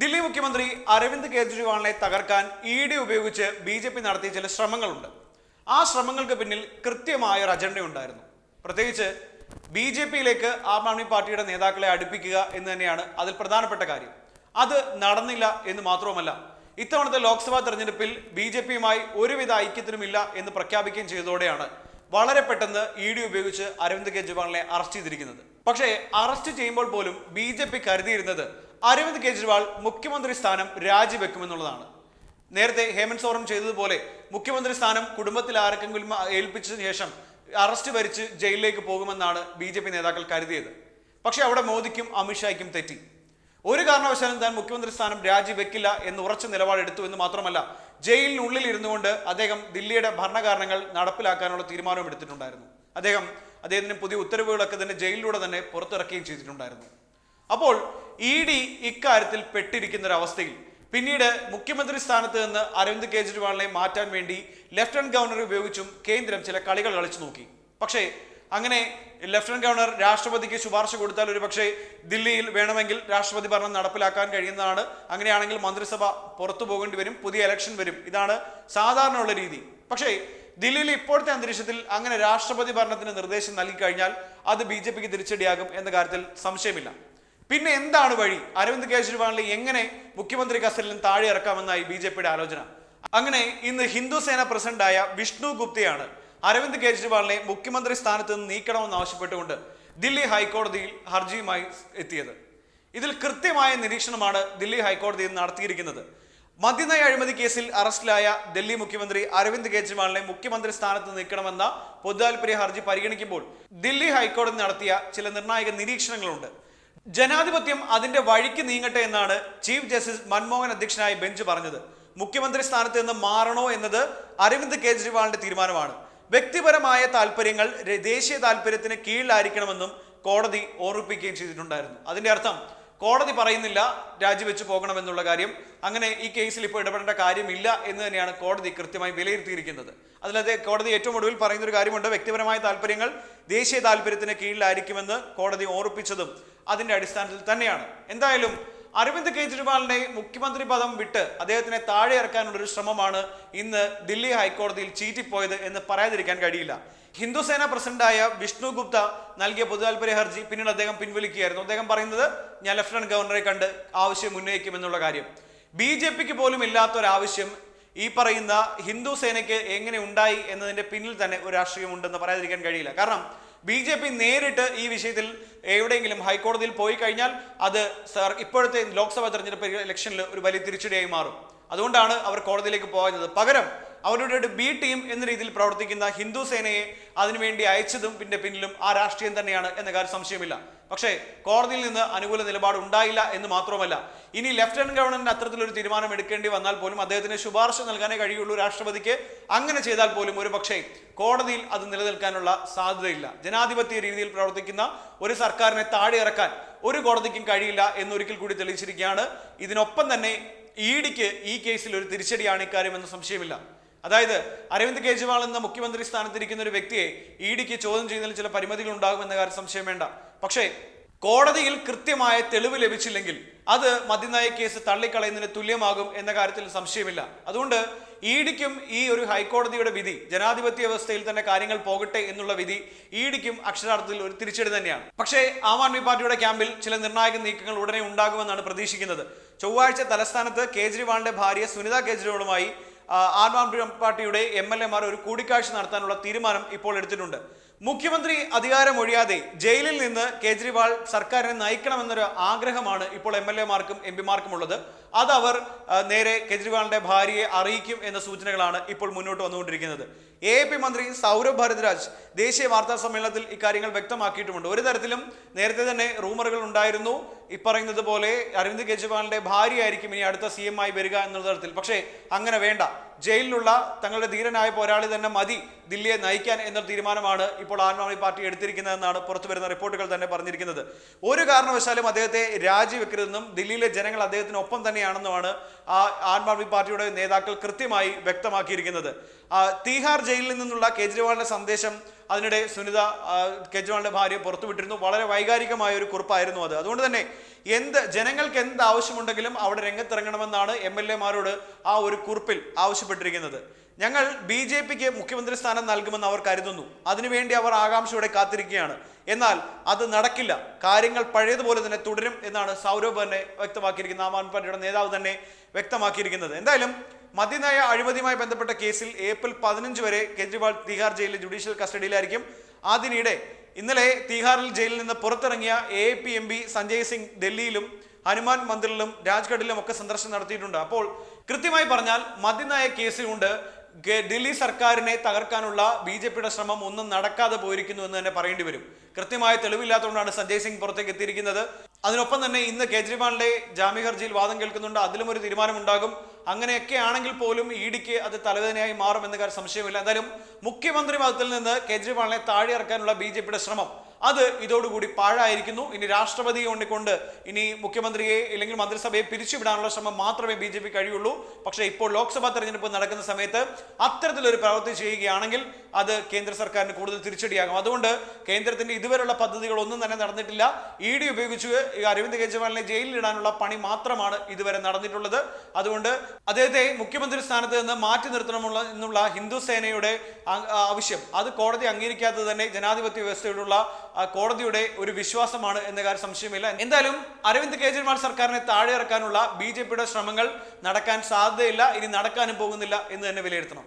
ദില്ലി മുഖ്യമന്ത്രി അരവിന്ദ് കെജ്രിവാളിനെ തകർക്കാൻ ഇ ഡി ഉപയോഗിച്ച് ബി ജെ പി നടത്തിയ ചില ശ്രമങ്ങളുണ്ട്. ആ ശ്രമങ്ങൾക്ക് പിന്നിൽ കൃത്യമായ ഒരു അജണ്ടയുണ്ടായിരുന്നു. പ്രത്യേകിച്ച് ബി ജെ പിയിലേക്ക് ആം ആദ്മി പാർട്ടിയുടെ നേതാക്കളെ അടുപ്പിക്കുക എന്ന് തന്നെയാണ് അതിൽ പ്രധാനപ്പെട്ട കാര്യം. അത് നടന്നില്ല എന്ന് മാത്രവുമല്ല ഇത്തവണത്തെ ലോക്സഭാ തെരഞ്ഞെടുപ്പിൽ ബി ജെ പിയുമായി ഒരുവിധ ഐക്യത്തിനുമില്ല എന്ന് പ്രഖ്യാപിക്കുകയും ചെയ്തതോടെയാണ് വളരെ പെട്ടെന്ന് ഇ ഡി ഉപയോഗിച്ച് അരവിന്ദ് കെജ്രിവാളിനെ അറസ്റ്റ് ചെയ്തിരിക്കുന്നത്. പക്ഷേ അറസ്റ്റ് ചെയ്യുമ്പോൾ പോലും ബി ജെ പി കരുതിയിരുന്നത് അരവിന്ദ് കെജ്രിവാൾ മുഖ്യമന്ത്രി സ്ഥാനം രാജിവെക്കുമെന്നുള്ളതാണ്. നേരത്തെ ഹേമന്ത് സോറൻ ചെയ്തതുപോലെ മുഖ്യമന്ത്രി സ്ഥാനം കുടുംബത്തിൽ ആർക്കെങ്കിലും ഏൽപ്പിച്ചതിന് ശേഷം അറസ്റ്റ് ഭരിച്ച് ജയിലിലേക്ക് പോകുമെന്നാണ് ബി ജെ പി നേതാക്കൾ കരുതിയത്. പക്ഷേ അവിടെ മോദിക്കും അമിത്ഷായ്ക്കും തെറ്റി. ഒരു കാരണവശാലും താൻ മുഖ്യമന്ത്രി സ്ഥാനം രാജിവെക്കില്ല എന്ന് ഉറച്ച നിലപാടെടുത്തു എന്ന് മാത്രമല്ല ജയിലിനുള്ളിൽ ഇരുന്നുകൊണ്ട് അദ്ദേഹം ദില്ലിയുടെ ഭരണകാരണങ്ങൾ നടപ്പിലാക്കാനുള്ള തീരുമാനവും എടുത്തിട്ടുണ്ടായിരുന്നു. അദ്ദേഹം അദ്ദേഹത്തിന് പുതിയ ഉത്തരവുകളൊക്കെ തന്നെ ജയിലിലൂടെ തന്നെ പുറത്തിറക്കുകയും ചെയ്തിട്ടുണ്ടായിരുന്നു. അപ്പോൾ ഇ ഡി ഇക്കാര്യത്തിൽ പെട്ടിരിക്കുന്ന ഒരു അവസ്ഥയിൽ പിന്നീട് മുഖ്യമന്ത്രി സ്ഥാനത്ത് നിന്ന് അരവിന്ദ് കെജ്രിവാളിനെ മാറ്റാൻ വേണ്ടി ലഫ്റ്റനന്റ് ഗവർണർ ഉപയോഗിച്ചും കേന്ദ്രം ചില കളികൾ കളിച്ചു നോക്കി. പക്ഷേ അങ്ങനെ ലഫ്റ്റനന്റ് ഗവർണർ രാഷ്ട്രപതിക്ക് ശുപാർശ കൊടുത്താൽ ഒരു പക്ഷേ ദില്ലിയിൽ വേണമെങ്കിൽ രാഷ്ട്രപതി ഭരണം നടപ്പിലാക്കാൻ കഴിയുന്നതാണ്. അങ്ങനെയാണെങ്കിൽ മന്ത്രിസഭ പുറത്തു പോകേണ്ടി വരും പുതിയ ഇലക്ഷൻ വരും. ഇതാണ് സാധാരണയുള്ള രീതി. പക്ഷേ ദില്ലിയിലെ ഇപ്പോഴത്തെ അന്തരീക്ഷത്തിൽ അങ്ങനെ രാഷ്ട്രപതി ഭരണത്തിന് നിർദ്ദേശം നൽകി കഴിഞ്ഞാൽ അത് ബി ജെ പിക്ക് തിരിച്ചടിയാകും എന്ന കാര്യത്തിൽ സംശയമില്ല. പിന്നെ എന്താണ് വഴി? അരവിന്ദ് കെജ്രിവാളിനെ എങ്ങനെ മുഖ്യമന്ത്രി കസലിൽ നിന്ന് താഴെ ഇറക്കാമെന്നായി ബി ജെ പിയുടെ ആലോചന? അങ്ങനെ ഇന്ന് ഹിന്ദു സേന പ്രസിഡന്റായ വിഷ്ണു ഗുപ്തയാണ് അരവിന്ദ് കെജ്രിവാളിനെ മുഖ്യമന്ത്രി സ്ഥാനത്ത് നിന്ന് നീക്കണമെന്ന് ആവശ്യപ്പെട്ടുകൊണ്ട് ദില്ലി ഹൈക്കോടതിയിൽ ഹർജിയുമായി എത്തിയത്. ഇതിൽ കൃത്യമായ നിരീക്ഷണമാണ് ദില്ലി ഹൈക്കോടതിയിൽ നടത്തിയിരിക്കുന്നത്. മദ്യനയ അഴിമതി കേസിൽ അറസ്റ്റിലായ ഡൽഹി മുഖ്യമന്ത്രി അരവിന്ദ് കെജ്രിവാളിനെ മുഖ്യമന്ത്രി സ്ഥാനത്ത് നീക്കണമെന്ന പൊതുതാൽപര്യ ഹർജി പരിഗണിക്കുമ്പോൾ ദില്ലി ഹൈക്കോടതി നടത്തിയ ചില നിർണായക നിരീക്ഷണങ്ങളുണ്ട്. ജനാധിപത്യം അതിന്റെ വഴിക്ക് നീങ്ങട്ടെ എന്നാണ് ചീഫ് ജസ്റ്റിസ് മൻമോഹൻ അധ്യക്ഷനായ ബെഞ്ച് പറഞ്ഞത്. മുഖ്യമന്ത്രി സ്ഥാനത്ത് നിന്ന് മാറണോ എന്നത് അരവിന്ദ് കെജ്രിവാളിന്റെ തീരുമാനമാണ്. വ്യക്തിപരമായ താല്പര്യങ്ങൾ ദേശീയ താല്പര്യത്തിന് കീഴിലായിരിക്കണമെന്നും കോടതി ഓർമ്മിപ്പിക്കുകയും ചെയ്തിട്ടുണ്ടായിരുന്നു. അതിന്റെ അർത്ഥം കോടതി പറയുന്നില്ല രാജിവെച്ച് പോകണമെന്നുള്ള കാര്യം. അങ്ങനെ ഈ കേസിൽ ഇപ്പോൾ ഇടപെടേണ്ട കാര്യമില്ല എന്ന് തന്നെയാണ് കോടതി കൃത്യമായി വിലയിരുത്തിയിരിക്കുന്നത്. അതിലത്തെ കോടതി ഏറ്റവും ഒടുവിൽ പറയുന്ന ഒരു കാര്യമുണ്ട് വ്യക്തിപരമായ താല്പര്യങ്ങൾ ദേശീയ താല്പര്യത്തിന് കീഴിലായിരിക്കുമെന്ന് കോടതി ഓർപ്പിച്ചതും അതിന്റെ അടിസ്ഥാനത്തിൽ തന്നെയാണ്. എന്തായാലും അരവിന്ദ് കെജ്രിവാളിനെ മുഖ്യമന്ത്രി പദം വിട്ട് അദ്ദേഹത്തിനെ താഴെ ഇറക്കാനുള്ള ഒരു ശ്രമമാണ് ഇന്ന് ദില്ലി ഹൈക്കോടതിയിൽ ചീറ്റിപ്പോയത് എന്ന് പറയാതിരിക്കാൻ കഴിയില്ല. ഹിന്ദുസേന പ്രസിഡന്റായ വിഷ്ണു ഗുപ്ത നൽകിയ പൊതുതാൽപര്യ ഹർജി പിന്നീട് അദ്ദേഹം പിൻവലിക്കുകയായിരുന്നു. അദ്ദേഹം പറയുന്നത് ഞാൻ ലഫ്റ്റനന്റ് ഗവർണറെ കണ്ട് ആവശ്യം ഉന്നയിക്കുമെന്നുള്ള കാര്യം. ബി ജെ പിക്ക് പോലും ഇല്ലാത്തൊരാവശ്യം ഈ പറയുന്ന ഹിന്ദു സേനയ്ക്ക് എങ്ങനെ ഉണ്ടായി എന്നതിന്റെ പിന്നിൽ തന്നെ ഒരു രാഷ്ട്രീയം ഉണ്ടെന്ന് പറയാതിരിക്കാൻ കഴിയില്ല. കാരണം ബി ജെ പി നേരിട്ട് ഈ വിഷയത്തിൽ എവിടെയെങ്കിലും ഹൈക്കോടതിയിൽ പോയി കഴിഞ്ഞാൽ അത് സർ ഇപ്പോഴത്തെ ലോക്സഭാ തെരഞ്ഞെടുപ്പ് ഇലക്ഷനിൽ ഒരു വലിയ തിരിച്ചടിയായി മാറും. അതുകൊണ്ടാണ് അവർ കോടതിയിലേക്ക് പോകുന്നത് പകരം അവരുടെ ബി ടീം എന്ന രീതിയിൽ പ്രവർത്തിക്കുന്ന ഹിന്ദു സേനയെ അതിനുവേണ്ടി അയച്ചതും പിന്നെ പിന്നിലും ആ രാഷ്ട്രീയം തന്നെയാണ് എന്ന കാര്യം സംശയമില്ല. പക്ഷേ കോടതിയിൽ നിന്ന് അനുകൂല നിലപാട് ഉണ്ടായില്ല എന്ന് മാത്രമല്ല ഇനി ലഫ്റ്റനന്റ് ഗവർണറിന് അത്തരത്തിലൊരു തീരുമാനം എടുക്കേണ്ടി വന്നാൽ പോലും അദ്ദേഹത്തിന് ശുപാർശ നൽകാനേ കഴിയുള്ളൂ രാഷ്ട്രപതിക്ക്. അങ്ങനെ ചെയ്താൽ പോലും ഒരു പക്ഷേ കോടതിയിൽ അത് നിലനിൽക്കാനുള്ള സാധ്യതയില്ല. ജനാധിപത്യ രീതിയിൽ പ്രവർത്തിക്കുന്ന ഒരു സർക്കാരിനെ താഴെ ഇറക്കാൻ ഒരു കോടതിക്കും കഴിയില്ല എന്നൊരിക്കൽ കൂടി തെളിയിച്ചിരിക്കുകയാണ്. ഇതിനൊപ്പം തന്നെ ഇ ഡിക്ക് ഈ കേസിൽ ഒരു തിരിച്ചടിയാണ് ഇക്കാര്യം എന്ന സംശയമില്ല. അതായത് അരവിന്ദ് കെജ്രിവാൾ എന്ന മുഖ്യമന്ത്രി സ്ഥാനത്തിരിക്കുന്ന ഒരു വ്യക്തിയെ ഇ ഡിക്ക് ചോദ്യം ചെയ്യുന്നതിൽ ചില പരിമിതികൾ ഉണ്ടാകുമെന്ന കാര്യം സംശയം വേണ്ട. പക്ഷേ കോടതിയിൽ കൃത്യമായ തെളിവ് ലഭിച്ചില്ലെങ്കിൽ അത് മദ്യനയ കേസ് തള്ളിക്കളയുന്നതിന് തുല്യമാകും എന്ന കാര്യത്തിൽ സംശയമില്ല. അതുകൊണ്ട് ഇ ഡിക്കും ഈ ഒരു ഹൈക്കോടതിയുടെ വിധി ജനാധിപത്യ വ്യവസ്ഥയിൽ തന്നെ കാര്യങ്ങൾ പോകട്ടെ എന്നുള്ള വിധി ഇ ഡിക്കും അക്ഷരാർത്ഥത്തിൽ ഒരു തിരിച്ചടി തന്നെയാണ്. പക്ഷേ ആം ആദ്മി പാർട്ടിയുടെ ക്യാമ്പിൽ ചില നിർണായക നീക്കങ്ങൾ ഉടനെ ഉണ്ടാകുമെന്നാണ് പ്രതീക്ഷിക്കുന്നത്. ചൊവ്വാഴ്ച തലസ്ഥാനത്ത് കേജ്രിവാളിന്റെ ഭാര്യ സുനിത കേജ്രിവാളുമായി ആ, ആദ്മി പാർട്ടിയുടെ എം എൽ എമാർ ഒരു കൂടിക്കാഴ്ച നടത്താനുള്ള തീരുമാനം ഇപ്പോൾ എടുത്തിട്ടുണ്ട്. മുഖ്യമന്ത്രി അധികാരമൊഴിയാതെ ജയിലിൽ നിന്ന് കേജ്രിവാൾ സർക്കാരിനെ നയിക്കണമെന്നൊരു ആഗ്രഹമാണ് ഇപ്പോൾ എം എൽ എമാർക്കും എം പിമാർക്കും ഉള്ളത് അത് അവർ നേരെ കേജ്രിവാളിന്റെ ഭാര്യയെ അറിയിക്കും എന്ന സൂചനകളാണ് ഇപ്പോൾ മുന്നോട്ട് വന്നുകൊണ്ടിരിക്കുന്നത്. എ പി മന്ത്രി സൗരഭ് ഭരദ്രാജ് ദേശീയ വാർത്താ സമ്മേളനത്തിൽ ഇക്കാര്യങ്ങൾ വ്യക്തമാക്കിയിട്ടുമുണ്ട്. ഒരു തരത്തിലും നേരത്തെ തന്നെ റൂമറുകൾ ഉണ്ടായിരുന്നു. ഈ പറയുന്നത് പോലെ അരവിന്ദ് കെജ്രിവാളിന്റെ ഭാര്യയായിരിക്കും ഇനി അടുത്ത സി എം ആയി വരിക എന്നുള്ള തരത്തിൽ. പക്ഷേ അങ്ങനെ വേണ്ട. ജയിലിലുള്ള തങ്ങളുടെ ധീരനായ പോരാളി തന്നെ മതി ദില്ലിയെ നയിക്കാൻ എന്ന തീരുമാനമാണ് ഇപ്പോൾ ആം ആദ്മി പാർട്ടി എടുത്തിരിക്കുന്നതെന്നാണ് പുറത്തു വരുന്ന റിപ്പോർട്ടുകൾ തന്നെ പറഞ്ഞിരിക്കുന്നത്. ഒരു കാരണവശാലും അദ്ദേഹത്തെ രാജിവെക്കരുതെന്നും ദില്ലിയിലെ ജനങ്ങൾ അദ്ദേഹത്തിനൊപ്പം തന്നെയാണെന്നുമാണ് ആ ആം ആദ്മി പാർട്ടിയുടെ നേതാക്കൾ കൃത്യമായി വ്യക്തമാക്കിയിരിക്കുന്നത്. തീഹാർ ജയിലിൽ നിന്നുള്ള കേജ്രിവാളിന്റെ സന്ദേശം അതിനിടെ സുനിത കെജ്രിവാളിന്റെ ഭാര്യ പുറത്തുവിട്ടിരുന്നു വളരെ വൈകാരികമായ ഒരു കുറിപ്പായിരുന്നു അത്. അതുകൊണ്ട് തന്നെ എന്ത് ജനങ്ങൾക്ക് എന്ത് ആവശ്യമുണ്ടെങ്കിലും അവിടെ രംഗത്തിറങ്ങണമെന്നാണ് എം എൽ എമാരോട് ആ ഒരു കുറിപ്പിൽ ആവശ്യപ്പെട്ടിരിക്കുന്നത്. ഞങ്ങൾ ബി ജെ പിക്ക് മുഖ്യമന്ത്രി സ്ഥാനം നൽകുമെന്ന് അവർ കരുതുന്നു. അതിനുവേണ്ടി അവർ ആകാംക്ഷയോടെ കാത്തിരിക്കുകയാണ്. എന്നാൽ അത് നടക്കില്ല. കാര്യങ്ങൾ പഴയതുപോലെ തന്നെ തുടരും എന്നാണ് സൗരഭ് തന്നെ വ്യക്തമാക്കിയിരിക്കുന്നത്. ആം ആദ്മി പാർട്ടിയുടെ നേതാവ് തന്നെ വ്യക്തമാക്കിയിരിക്കുന്നത്. എന്തായാലും മദ്യനയ അഴിമതിയുമായി ബന്ധപ്പെട്ട കേസിൽ ഏപ്രിൽ പതിനഞ്ച് വരെ കേജ്രിവാൾ തിഹാർ ജയിലിൽ ജുഡീഷ്യൽ കസ്റ്റഡിയിലായിരിക്കും. അതിനിടെ ഇന്നലെ തിഹാറിൽ ജയിലിൽ നിന്ന് പുറത്തിറങ്ങിയ A P M P Sanjay Singh ഡൽഹിയിലും ഹനുമാൻ മന്ദിറിലും രാജ്ഘട്ടിലും ഒക്കെ സന്ദർശനം നടത്തിയിട്ടുണ്ട്. അപ്പോൾ കൃത്യമായി പറഞ്ഞാൽ മദ്യനയ കേസിലുണ്ട്. ഡൽഹി സർക്കാരിനെ തകർക്കാനുള്ള ബി ജെ പിയുടെ ശ്രമം ഒന്നും നടക്കാതെ പോയിരിക്കുന്നു എന്ന് തന്നെ പറയേണ്ടി വരും. കൃത്യമായ തെളിവില്ലാത്തതുകൊണ്ടാണ് സഞ്ജയ് സിംഗ് പുറത്തേക്ക് എത്തിയിരിക്കുന്നത്. അതിനൊപ്പം തന്നെ ഇന്ന് കേജ്രിവാളിന്റെ ജാമ്യ ഹർജിയിൽ വാദം കേൾക്കുന്നുണ്ട്. അതിലും ഒരു തീരുമാനമുണ്ടാകും. അങ്ങനെയൊക്കെ ആണെങ്കിൽ പോലും ഇ ഡിക്ക് അത് തലവേദനയായി മാറും എന്ന കാര്യം സംശയമില്ല. എന്തായാലും മുഖ്യമന്ത്രി പദത്തിൽ നിന്ന് കേജ്രിവാളിനെ താഴെ ഇറക്കാനുള്ള ബി ശ്രമം അത് ഇതോടുകൂടി പാഴായിരിക്കുന്നു. ഇനി രാഷ്ട്രപതിയെ ഉണ്ണിക്കൊണ്ട് ഇനി മുഖ്യമന്ത്രിയെ അല്ലെങ്കിൽ മന്ത്രിസഭയെ പിരിച്ചുവിടാനുള്ള ശ്രമം മാത്രമേ ബി ജെ പി കഴിയുള്ളൂ. പക്ഷേ ഇപ്പോൾ ലോക്സഭാ തെരഞ്ഞെടുപ്പ് നടക്കുന്ന സമയത്ത് അത്തരത്തിലൊരു പ്രവൃത്തി ചെയ്യുകയാണെങ്കിൽ അത് കേന്ദ്ര സർക്കാരിന് കൂടുതൽ തിരിച്ചടിയാകും. അതുകൊണ്ട് കേന്ദ്രത്തിന്റെ ഇതുവരെയുള്ള പദ്ധതികൾ ഒന്നും തന്നെ നടന്നിട്ടില്ല. ഇ ഡി ഉപയോഗിച്ച് അരവിന്ദ് കെജ്രിവാളിനെ ജയിലിലിടാനുള്ള പണി മാത്രമാണ് ഇതുവരെ നടന്നിട്ടുള്ളത്. അതുകൊണ്ട് അദ്ദേഹത്തെ മുഖ്യമന്ത്രി സ്ഥാനത്ത് നിന്ന് മാറ്റി നിർത്തണമുള്ള എന്നുള്ള ഹിന്ദു സേനയുടെ ആവശ്യം. അത് കോടതി അംഗീകരിക്കാത്തത് തന്നെ ജനാധിപത്യ വ്യവസ്ഥയോടുള്ള കോടതിയുടെ ഒരു വിശ്വാസമാണ് എന്ന കാര്യം സംശയമില്ല. എന്തായാലും അരവിന്ദ് കെജ്രിവാൾ സർക്കാരിനെ താഴെ ഇറക്കാനുള്ള ബി ശ്രമങ്ങൾ നടക്കാൻ സാധ്യതയില്ല. ഇനി നടക്കാനും പോകുന്നില്ല എന്ന് തന്നെ വിലയിരുത്തണം.